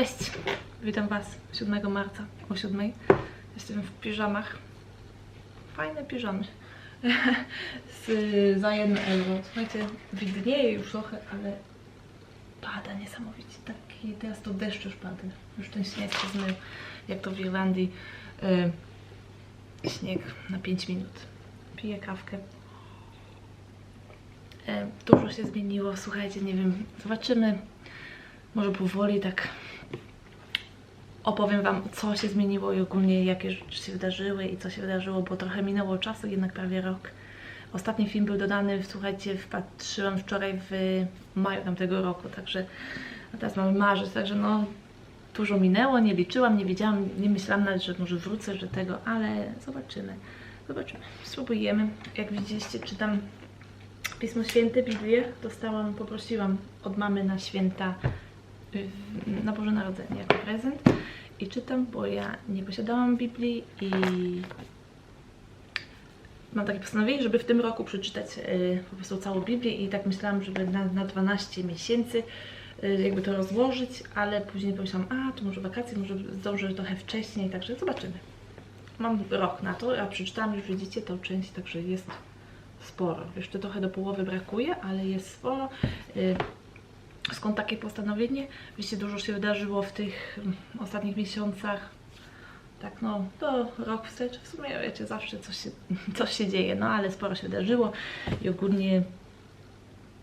Cześć! Witam Was 7 marca o 7. Jestem w piżamach. Fajne piżamy. Z, za 1 euro. Słuchajcie, widnieje już trochę, ale pada niesamowicie. Taki, teraz to deszcz już pada. Już ten śnieg się zmył. Jak to w Irlandii. Y, śnieg na 5 minut. Piję kawkę. E, Dużo się zmieniło, słuchajcie, nie wiem, zobaczymy. Może powoli tak opowiem Wam, co się zmieniło i ogólnie jakie rzeczy się wydarzyły i co się wydarzyło, bo trochę minęło czasu, jednak prawie rok. Ostatni film był dodany, słuchajcie, wpatrzyłam wczoraj w maju tamtego roku, także a teraz mamy marzec, także no dużo minęło, nie liczyłam, nie wiedziałam, nie myślałam nawet, że może wrócę, że tego, ale zobaczymy. Zobaczymy, spróbujemy. Jak widzieliście, czytam Pismo Święte, Biblię. Dostałam, poprosiłam od mamy na święta, na Boże Narodzenie jako prezent. I czytam, bo ja nie posiadałam Biblii i mam takie postanowienie, żeby w tym roku przeczytać y, po prostu całą Biblię i tak myślałam, żeby na, na 12 miesięcy y, jakby to rozłożyć, ale później pomyślałam, a to może wakacje, może zdążę trochę wcześniej, także zobaczymy. Mam rok na to, a przeczytałam już widzicie tą część, także jest sporo. Jeszcze trochę do połowy brakuje, ale jest sporo. Y, Skąd takie postanowienie? Wiecie, dużo się wydarzyło w tych mm, ostatnich miesiącach. Tak, no, to rok wstecz. W sumie, wiecie, zawsze coś się, coś się dzieje, no ale sporo się wydarzyło i ogólnie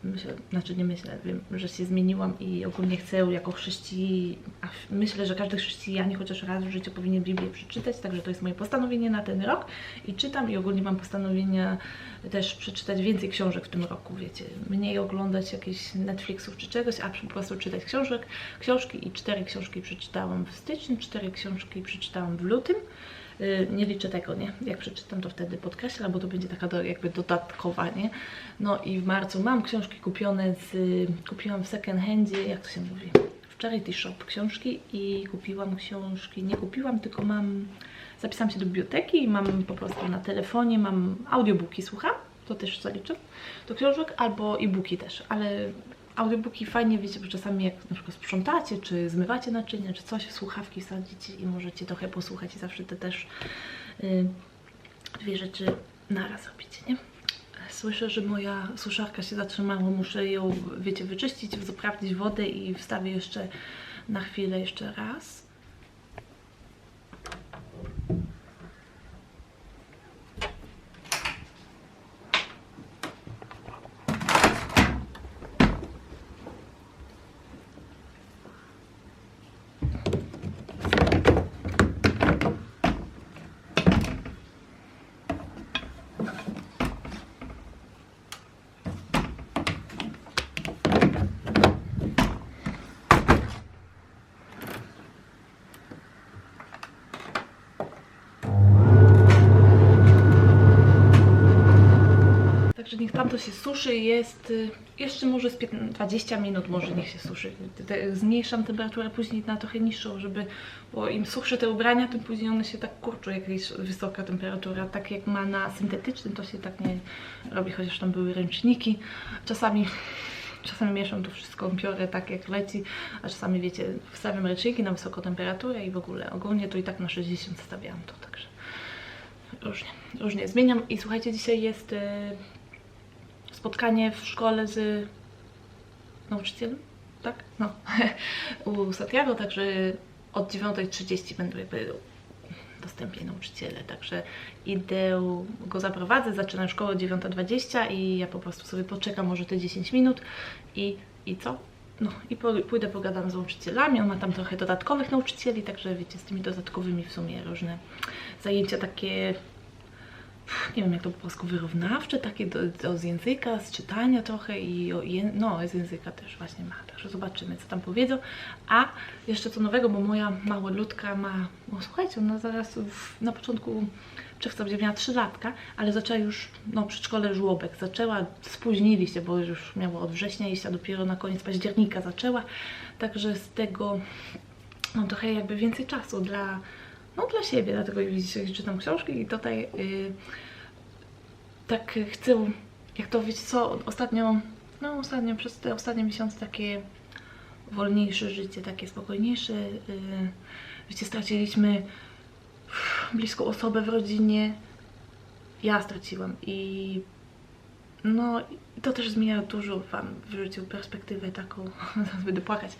myślę, znaczy nie myślę, wiem, że się zmieniłam i ogólnie chcę jako chrześcijanin, a myślę, że każdy chrześcijanin chociaż raz w życiu powinien Biblię przeczytać, także to jest moje postanowienie na ten rok i czytam i ogólnie mam postanowienia też przeczytać więcej książek w tym roku, wiecie, mniej oglądać jakichś Netflixów czy czegoś, a po prostu czytać książek, książki i cztery książki przeczytałam w styczniu, cztery książki przeczytałam w lutym. Y, Nie liczę tego, nie? Jak przeczytam, to wtedy podkreślam, bo to będzie taka do, jakby dodatkowa, nie? No i w marcu mam książki kupione z... Kupiłam w second handzie, jak to się mówi? W Charity Shop książki i kupiłam książki, nie kupiłam, tylko mam... Zapisałam się do biblioteki i mam po prostu na telefonie, mam audiobooki, słucham, to też zaliczę do książek, albo e-booki też, ale audiobooki fajnie, wiecie, bo czasami jak na przykład sprzątacie, czy zmywacie naczynia, czy coś, słuchawki sadzicie i możecie trochę posłuchać i zawsze te też y, dwie rzeczy naraz robicie, nie? Słyszę, że moja suszarka się zatrzymała, muszę ją, wiecie, wyczyścić, zaprawdzić wodę i wstawię jeszcze na chwilę jeszcze raz. Także niech tam to się suszy, jest y, jeszcze może z 15, 20 minut może niech się suszy. Zmniejszam temperaturę później na trochę niższą, żeby, bo im suchsze te ubrania, tym później one się tak kurczą, jak jest wysoka temperatura. Tak jak ma na syntetycznym, to się tak nie robi, chociaż tam były ręczniki. Czasami Czasami mieszam to wszystko, biorę tak jak leci, a czasami wiecie, wstawiam ręczniki na wysoką temperaturę i w ogóle ogólnie to i tak na 60 stawiałam to, także różnie, różnie zmieniam. I słuchajcie, dzisiaj jest y, spotkanie w szkole z nauczycielem, tak? No, u Santiago, także od 9.30 będą jakby dostępni nauczyciele, także idę go zaprowadzę, zaczynam szkołę o 9.20 i ja po prostu sobie poczekam może te 10 minut i, i co? No i po, pójdę pogadam z nauczycielami, on ma tam trochę dodatkowych nauczycieli, także wiecie, z tymi dodatkowymi w sumie różne zajęcia takie nie wiem jak to po polsku, wyrównawcze, takie do, do, z języka, z czytania trochę i o, no z języka też właśnie ma, także zobaczymy co tam powiedzą. A jeszcze co nowego, bo moja mała ludka ma, no słuchajcie, ona zaraz w, na początku czerwca będzie miała 3 latka, ale zaczęła już, no przedszkole żłobek, zaczęła, spóźnili się, bo już miało od września iść, a dopiero na koniec października zaczęła, także z tego mam trochę jakby więcej czasu dla, no dla siebie, dlatego widzicie, czytam książki i tutaj yy, tak chcę, jak to wiecie co, ostatnio, no ostatnio przez te ostatnie miesiące takie wolniejsze życie, takie spokojniejsze. Yy, wiecie, straciliśmy bliską osobę w rodzinie. Ja straciłam i no to też zmienia dużo Wam w życiu perspektywę taką, będę płakać.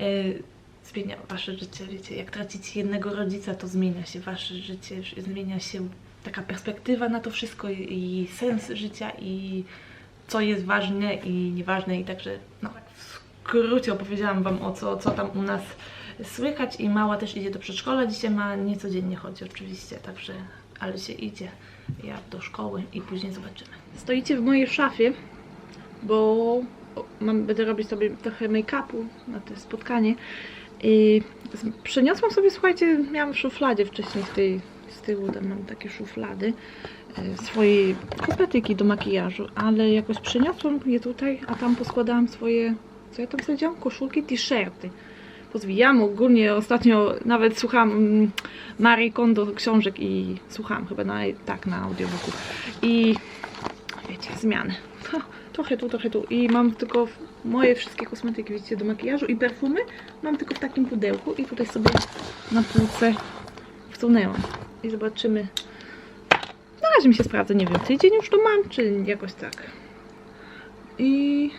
Yy, zmienia Wasze życie, wiecie, jak tracicie jednego rodzica, to zmienia się Wasze życie, zmienia się taka perspektywa na to wszystko i, i sens życia i co jest ważne i nieważne. I także no, w skrócie opowiedziałam Wam o co, co tam u nas słychać. I mała też idzie do przedszkola, dzisiaj ma niecodziennie chodzi oczywiście, także ale się idzie. Ja do szkoły i później zobaczymy. Stoicie w mojej szafie, bo mam, będę robić sobie trochę make-upu na to spotkanie i przeniosłam sobie, słuchajcie, miałam w szufladzie wcześniej w tej, z tyłu tam mam takie szuflady e, swojej kosmetyki do makijażu, ale jakoś przeniosłam je tutaj, a tam poskładałam swoje, co ja tam powiedziałam? Koszulki, t-shirty. Pozwijam ogólnie, ostatnio nawet słucham mm, Marii Kondo książek i słuchałam chyba na, tak, na audiobooku. I wiecie, zmiany. Trochę tu, trochę tu. I mam tylko moje wszystkie kosmetyki, widzicie, do makijażu i perfumy mam tylko w takim pudełku i tutaj sobie na półce wsunęłam. I zobaczymy. Na razie mi się sprawdza, nie wiem, tydzień już to mam, czy jakoś tak. I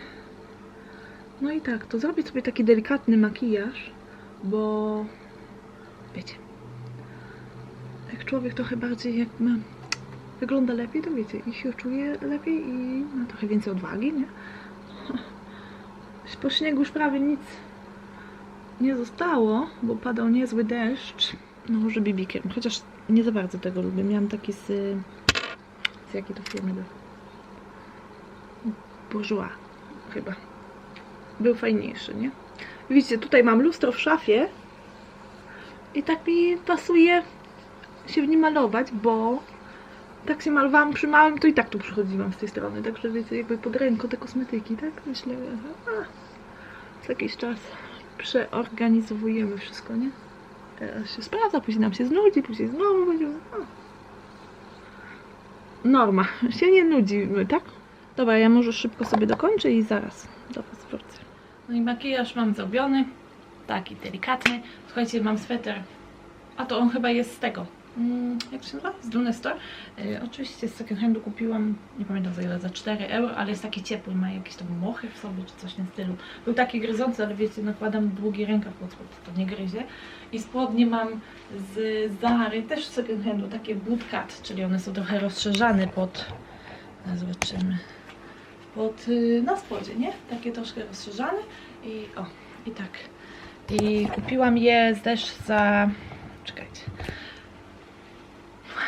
no i tak, to zrobię sobie taki delikatny makijaż, bo wiecie, jak człowiek trochę bardziej jak ma, wygląda lepiej, to wiecie, i się czuje lepiej i ma trochę więcej odwagi, nie? Po śniegu już prawie nic nie zostało, bo padał niezły deszcz. No może bibikiem, chociaż nie za bardzo tego lubię. Miałam taki z... z jakiej to firmy był? Bourjois chyba. Był fajniejszy, nie? Widzicie, tutaj mam lustro w szafie i tak mi pasuje się w nim malować, bo tak się malowałam przy małym, to i tak tu przychodziłam z tej strony, także wiecie, jakby pod ręką te kosmetyki, tak? Myślę, że za jakiś czas przeorganizowujemy wszystko, nie? Teraz się sprawdza, później nam się znudzi, później znowu będzie... Norma, się nie nudzimy, tak? Dobra, ja może szybko sobie dokończę i zaraz do Was wrócę. No i makijaż mam zrobiony, taki delikatny. Słuchajcie, mam sweter, a to on chyba jest z tego, jak to się nazywa? Z Lune Store. Y, oczywiście z second handu kupiłam, nie pamiętam za ile, za 4 euro, ale jest taki ciepły, ma jakieś tam mochy w sobie, czy coś w tym stylu. Był taki gryzący, ale wiecie, nakładam długi rękaw pod spód, to nie gryzie. I spodnie mam z Zary, też z second handu, takie bootcut, czyli one są trochę rozszerzane pod, no zobaczymy, pod, y, na spodzie, nie? Takie troszkę rozszerzane i o, i tak. I kupiłam je też za, czekajcie,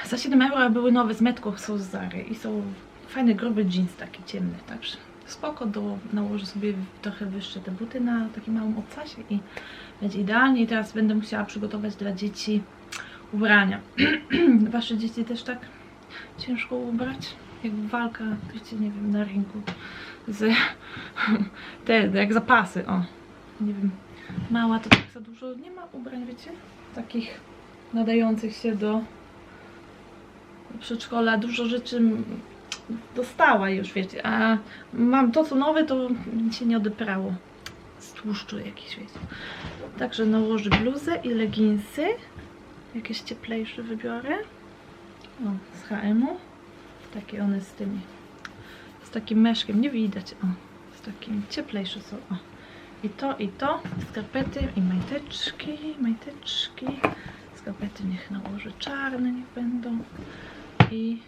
za 7 euro były nowe z metką, są z Zary i są fajny, gruby jeans taki ciemny, także spoko, do, nałożę sobie trochę wyższe te buty na takim małym obcasie i będzie idealnie. I teraz będę musiała przygotować dla dzieci ubrania. Wasze dzieci też tak ciężko ubrać? Jak walka, wiecie, nie wiem, na rynku z te, jak zapasy, o. Nie wiem, mała to tak za dużo nie ma ubrań, wiecie? Takich nadających się do przedszkola. Dużo rzeczy dostała już, wiecie, a mam to co nowe, to się nie odeprało. Z tłuszczu jakiś, wiecie. Także nałożę bluzę i leginsy. Jakieś cieplejsze wybiorę. O, z H&M-u. Takie one z tymi. Z takim meszkiem, nie widać. O, z takim cieplejsze są. O. I to, i to. Skarpety i majteczki, majteczki. Skarpety niech nałożę czarne, niech będą. I,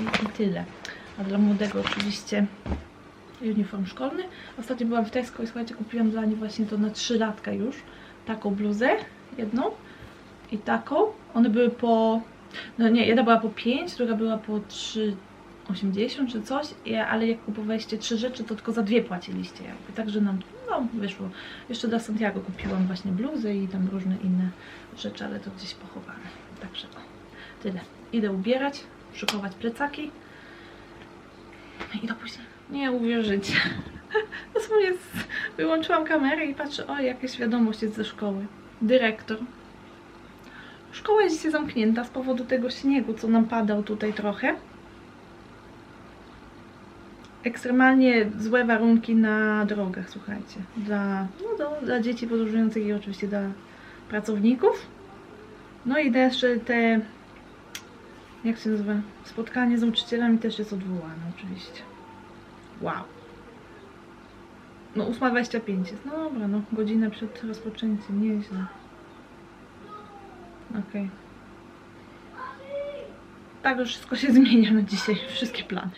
i, i tyle. A dla młodego oczywiście uniform szkolny. Ostatnio byłam w Tesco i słuchajcie, kupiłam dla niej właśnie to na 3 latka już. Taką bluzę, jedną i taką. One były po, no nie, jedna była po 5, druga była po 3,80 czy coś, ale jak kupowaliście trzy rzeczy, to tylko za dwie płaciliście. Także nam, no wyszło. Jeszcze dla Santiago kupiłam właśnie bluzę i tam różne inne rzeczy, ale to gdzieś pochowane. Także o, tyle. Idę ubierać, szykować plecaki i do później. Nie uwierzycie. Dosłownie wyłączyłam kamerę i patrzę, o jakaś wiadomość jest ze szkoły. Dyrektor. Szkoła jest dzisiaj zamknięta z powodu tego śniegu, co nam padał tutaj trochę. ekstremalnie złe warunki na drogach, słuchajcie. Dla, no, do, dla dzieci podróżujących i oczywiście dla pracowników. No i jeszcze te, jak się nazywa, spotkanie z nauczycielami też jest odwołane oczywiście. Wow. No 8.25 jest, no dobra, no godzinę przed rozpoczęciem, nieźle. Okej. Tak, już wszystko się zmienia na dzisiaj, wszystkie plany.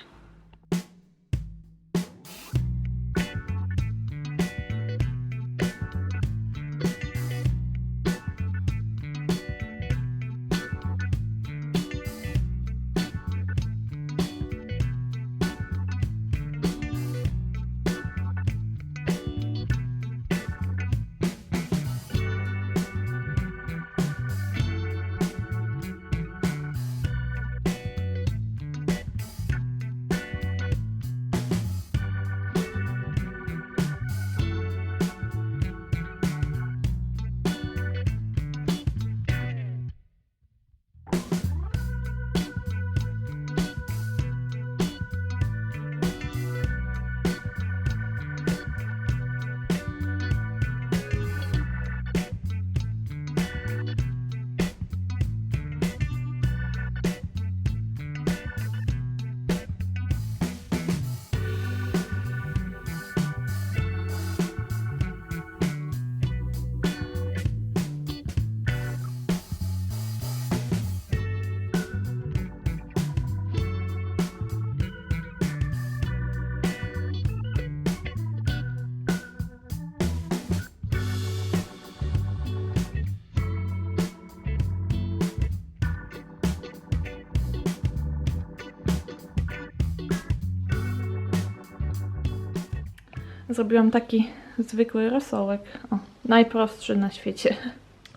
Zrobiłam taki zwykły rosołek. O, najprostszy na świecie.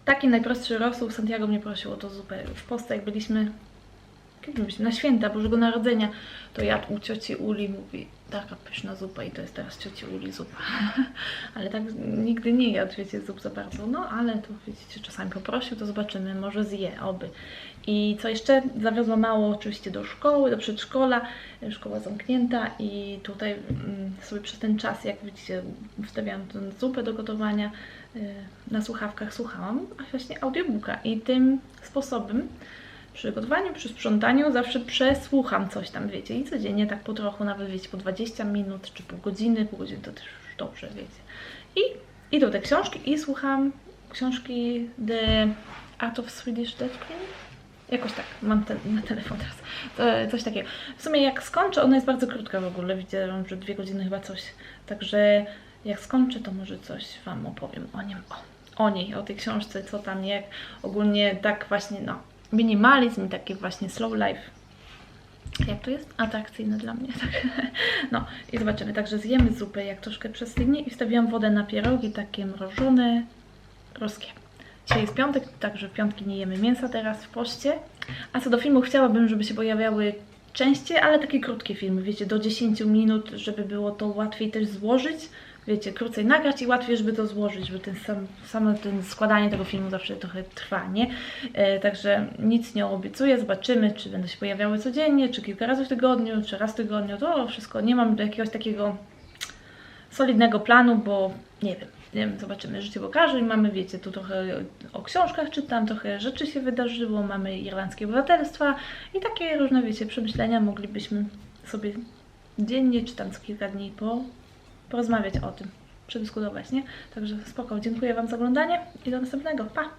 Taki najprostszy rosół. Santiago mnie prosił o to zupę. W Polsce jak byliśmy, kiedy byliśmy? Na święta Bożego Narodzenia, to jadł u cioci Uli, mówi, taka pyszna zupa i to jest teraz cioci Uli zupa. ale tak nigdy nie jadł, wiecie, zup za bardzo. No, ale tu widzicie, czasami poprosił, to zobaczymy, może zje, oby. I co jeszcze? Zawiozła mało oczywiście do szkoły, do przedszkola. Szkoła zamknięta i tutaj mm, sobie przez ten czas, jak widzicie, wstawiałam tę zupę do gotowania, y, na słuchawkach słuchałam właśnie audiobooka i tym sposobem przy gotowaniu, przy sprzątaniu zawsze przesłucham coś tam, wiecie, i codziennie tak po trochu, nawet wiecie, po 20 minut czy pół godziny, pół godziny to też już dobrze, wiecie. I idą te książki i słucham książki The Art of Swedish Death Cream. Jakoś tak, mam ten, na telefon teraz. To, coś takiego. W sumie jak skończę, ona jest bardzo krótka w ogóle, widziałam, że dwie godziny chyba coś. Także jak skończę, to może coś Wam opowiem o nim. O, o niej, o tej książce, co tam, jak ogólnie tak właśnie, no, minimalizm, taki właśnie slow life. Jak to jest? Atrakcyjne dla mnie, tak. No i zobaczymy. Także zjemy zupę, jak troszkę przestygnie i wstawiłam wodę na pierogi, takie mrożone, roskie. Dzisiaj jest piątek, także w piątki nie jemy mięsa teraz w poście. A co do filmów, chciałabym, żeby się pojawiały częściej, ale takie krótkie filmy, wiecie, do 10 minut, żeby było to łatwiej też złożyć. Wiecie, krócej nagrać i łatwiej, żeby to złożyć, żeby ten sam, samo ten składanie tego filmu zawsze trochę trwa, nie? E, także nic nie obiecuję, zobaczymy, czy będą się pojawiały codziennie, czy kilka razy w tygodniu, czy raz w tygodniu, to wszystko, nie mam jakiegoś takiego solidnego planu, bo nie wiem, nie wiem, zobaczymy, życie pokaże i mamy, wiecie, tu trochę o książkach czytam, trochę rzeczy się wydarzyło, mamy irlandzkie obywatelstwa i takie różne, wiecie, przemyślenia moglibyśmy sobie dziennie, czy tam co kilka dni po, porozmawiać o tym, przedyskutować, nie? Także spoko, dziękuję Wam za oglądanie i do następnego, pa!